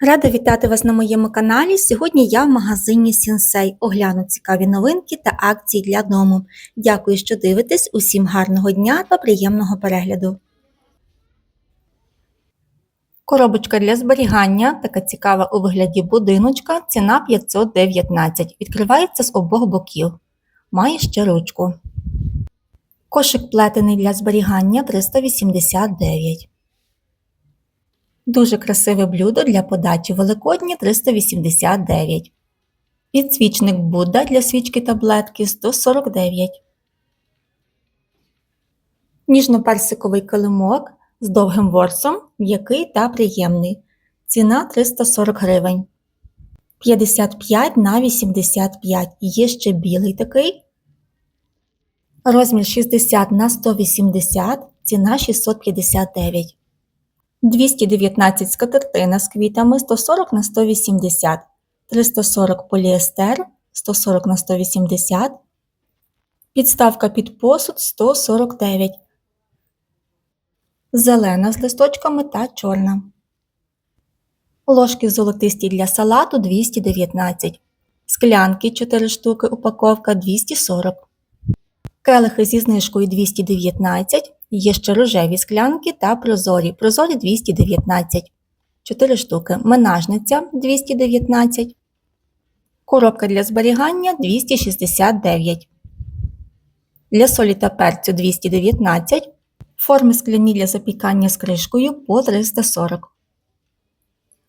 Рада вітати вас на моєму каналі. Сьогодні я в магазині Сінсей. Огляну цікаві новинки та акції для дому. Дякую, що дивитесь. Усім гарного дня та приємного перегляду. Коробочка для зберігання, така цікава у вигляді будиночка, ціна 519. Відкривається з обох боків. Має ще ручку. Кошик плетений для зберігання 389. Дуже красиве блюдо для подачі Великодні 389. Підсвічник Будда для свічки таблетки 149. Ніжно-персиковий килимок з довгим ворсом, м'який та приємний. Ціна 340 гривень. 55 на 85. Є ще білий такий. Розмір 60 на 180, ціна 659. 219 скатертина з квітами 140 на 180, 340 поліестер 140 на 180, підставка під посуд 149, зелена з листочками та чорна. Ложки золотисті для салату 219, склянки 4 штуки, упаковка 240, келихи зі знижкою 219. Є ще рожеві склянки та прозорі. Прозорі 219, 4 штуки. Менажниця 219, коробка для зберігання 269, для солі та перцю 219, форми скляні для запікання з кришкою по 340.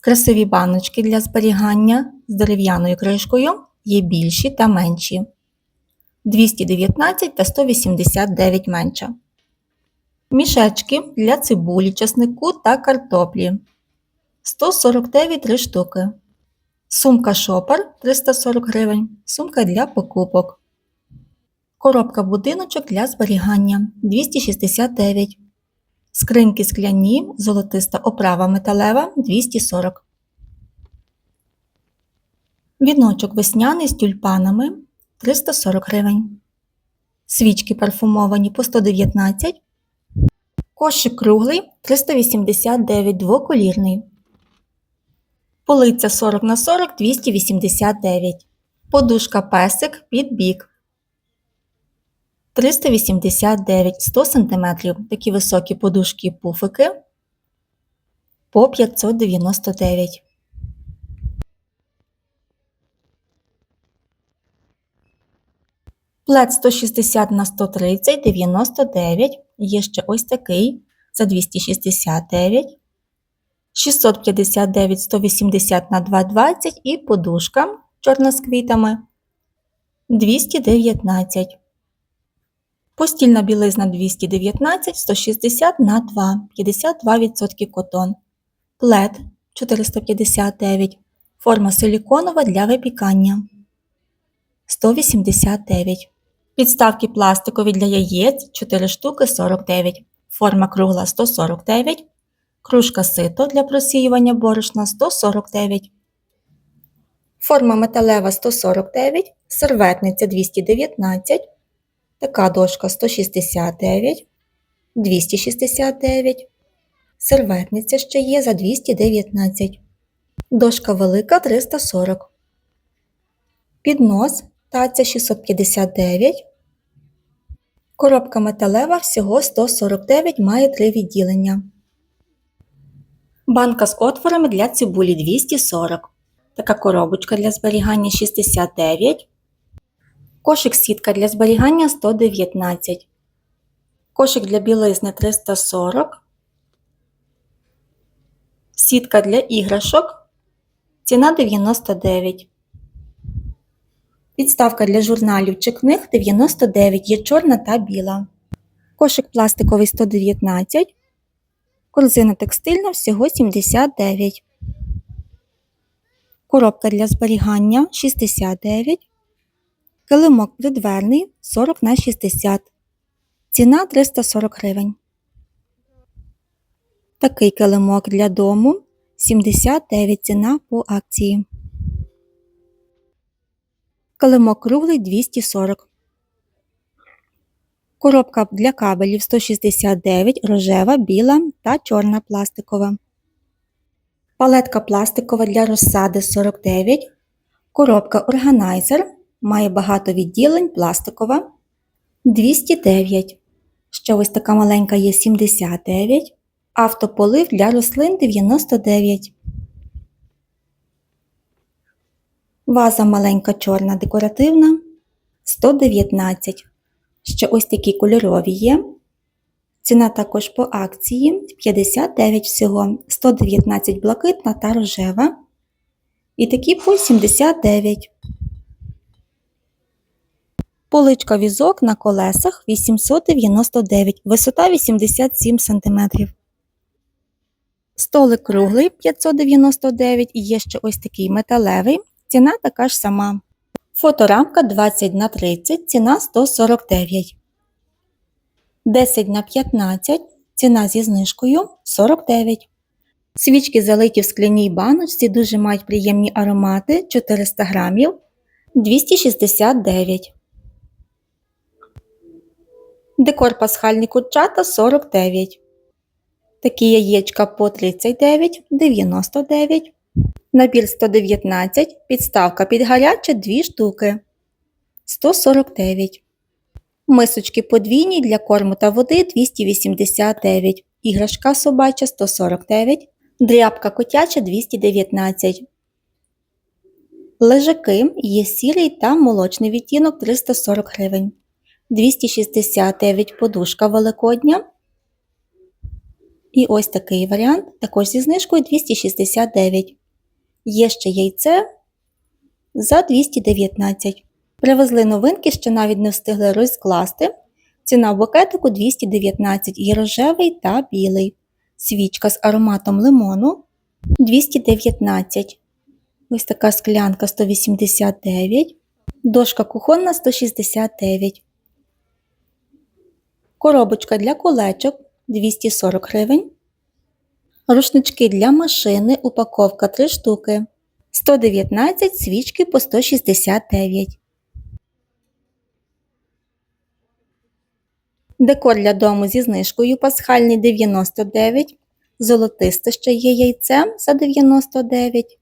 Красиві баночки для зберігання з дерев'яною кришкою є більші та менші. 219 та 189 менша. Мішечки для цибулі, часнику та картоплі 149 3 штуки. Сумка шопер 340 гривень. Сумка для покупок. Коробка будиночок для зберігання 269. Скриньки скляні, золотиста оправа металева 240. Віночок весняний з тюльпанами 340 гривень. Свічки парфумовані по 119 Кошик круглий 389 двоколірний. Полиця 40 на 40 289. Подушка песик під бік 389 100 см. Такі високі подушки і пуфики по 599. Плед 160 на 130 99. Є ще ось такий за 269. 659 180 на 220 і подушка чорна з квітами 219. Постільна білизна 219 160 на 2, 52% котон. Плед 459. Форма силіконова для випікання 189. Підставки пластикові для яєць 4 штуки 49, форма кругла 149, кружка сито для просіювання борошна 149, форма металева 149, серветниця 219, така дошка 169, 269, серветниця ще є за 219, дошка велика 340, піднос таця 659. Коробка металева всього 149 має три відділення. Банка з отворами для цибулі 240. Така коробочка для зберігання 69. Кошик сітка для зберігання 119. Кошик для білизни 340. Сітка для іграшок. Ціна 99. Підставка для журналів чи книг 99 є чорна та біла. Кошик пластиковий 119. Корзина текстильна всього 79. Коробка для зберігання 69. Килимок придверний 40 на 60. Ціна 340 гривень. Такий килимок для дому 79 ціна по акції. Килимок круглий 240. Коробка для кабелів 169, рожева, біла та чорна пластикова. Палетка пластикова для розсади 49. Коробка органайзер. Має багато відділень, пластикова 209. Ще ось така маленька є 79. Автополив для рослин 99. Ваза маленька чорна декоративна 119. Ще ось такі кольорові є. Ціна також по акції 59 всього, 119 блакитна та рожева. І такі по 79. Поличка візок на колесах 899, висота 87 см. Столик круглий 599 і є ще ось такий металевий. Ціна така ж сама. Фоторамка 20 на 30, ціна 149. 10 на 15, ціна зі знижкою 49. Свічки залиті в скляній баночці, дуже мають приємні аромати 400 грамів 269. Декор пасхальні курчата 49. Такі яєчка по 39, 99. Набір 119, підставка під гаряче 2 штуки 149. Мисочки подвійні для корму та води 289, іграшка собача 149, дрябка котяча 219. Лежаки є сірий та молочний відтінок 340 гривень. 269 подушка великодня. І ось такий варіант, також зі знижкою 269. Є ще яйце за 219. Привезли новинки, що навіть не встигли розкласти. Ціна букетику 219 є рожевий та білий. Свічка з ароматом лимону 219. Ось така склянка 189. Дошка кухонна 169. Коробочка для колечок 240 гривень. Рушнички для машини, упаковка 3 штуки. 119 свічки по 169. Декор для дому зі знижкою пасхальний 99. Золотисте ще є яйцем за 99.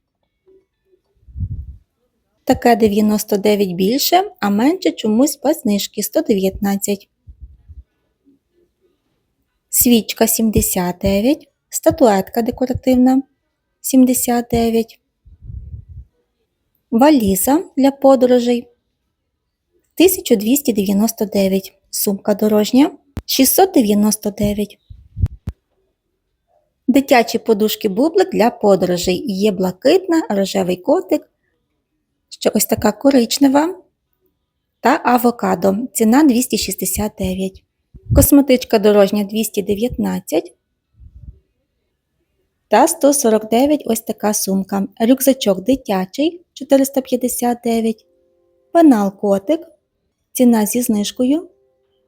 Таке 99 більше, а менше чомусь без знижки 119. Свічка 79. Статуетка декоративна 79. Валіза для подорожей 1299. Сумка дорожня 699. Дитячі подушки бублик для подорожей. Є блакитна, рожевий котик. Ще ось така коричнева та авокадо. Ціна 269. Косметичка дорожня 219 та 149 ось така сумка. Рюкзачок дитячий 459. Пенал котик. Ціна зі знижкою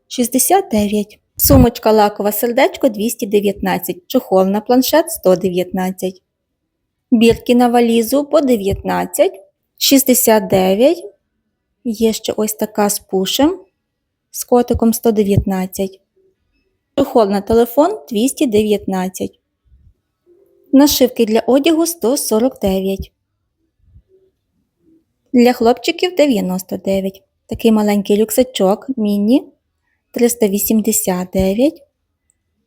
69. Сумочка лакова сердечко 219. Чохол на планшет 119. Бірки на валізу по 19. 69. Є ще ось така з пушем з котиком 119. Чохол на телефон 219. Нашивки для одягу 149. Для хлопчиків 99. Такий маленький рюкзачок міні 389.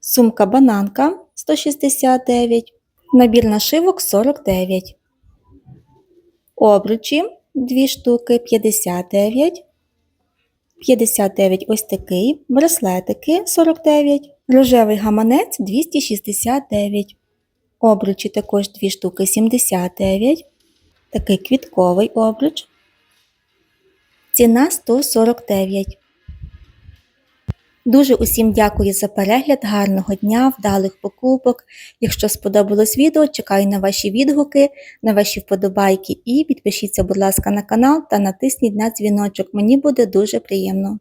Сумка бананка 169. Набір нашивок 49. Обручі 2 штуки 59. 59 ось такий, браслетики 49, рожевий гаманець 269, обручі також 2 штуки 79, такий квітковий обруч, ціна 149. Дуже усім дякую за перегляд, гарного дня, вдалих покупок. Якщо сподобалось відео, чекаю на ваші відгуки, на ваші вподобайки і підпишіться, будь ласка, на канал та натисніть на дзвіночок. Мені буде дуже приємно.